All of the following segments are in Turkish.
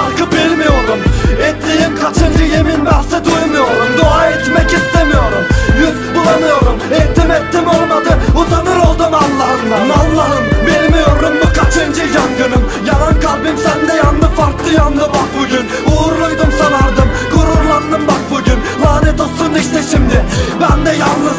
şarkı bilmiyorum. Ettiğim kaçıncı yemin bense duymuyorum. Dua etmek istemiyorum. Yüz bulamıyorum. Ettim ettim olmadı. Utanır oldum Allah'ımdan. Allah'ım bilmiyorum bu kaçıncı yangınım. Yanan kalbim sende yandı farklı yandı. Bak bugün Uğurluydum sanardım. Gururlandım bak bugün. Lanet olsun işte şimdi. Ben de yalnızım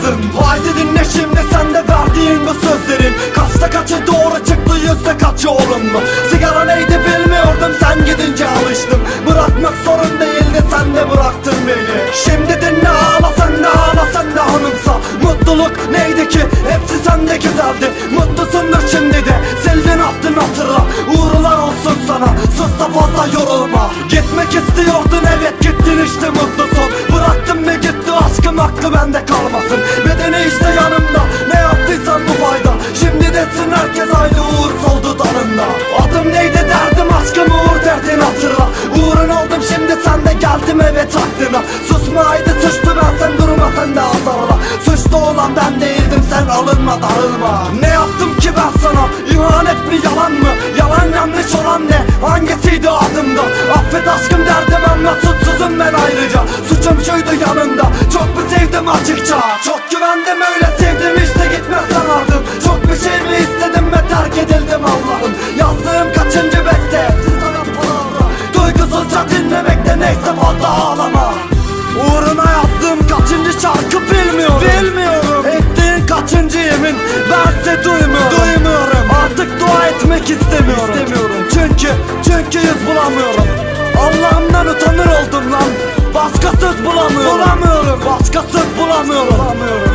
Şimdi dinle ağla sen de ağla sen de anımsa? Mutluluk neydi ki? Hepsi sende güzeldi. Mutlusundur şimdi de. Sildin attın hatırla. Uğurlar olsun sana. Sus da fazla yorulma. Gitmek istiyordun evet gittin işte mutlusun. Bıraktım ve gitti aşkım aklı bende kalmasın. Bedeni işte yanımda. Ne yaptıysan bu fayda. Şimdi desin herkes aynı uğur soldu dalında. Adım neydi derdim aşkım uğur derdin hatırla. Uğrun oldum şimdi sen de geldim evet aklına. Susma olan ben değildim sen alınma darılma Ne yaptım ki ben sana? İhanet mi yalan mı? Yalan yanlış olan ne? Hangisiydi adımda? Affet aşkım derdim anla suçsuzum ben ayrıca. Suçum şuydu yanında çok mu sevdim açıkça Çok güvendim öyle sevdim işte gitmezsen artık istemiyorum. İstemiyorum. Çünkü, çünkü yüz bulamıyorum. Allah'ımdan utanır oldum lan. Başkasız bulamıyorum. Bulamıyorum. Başkasız bulamıyorum, bulamıyorum.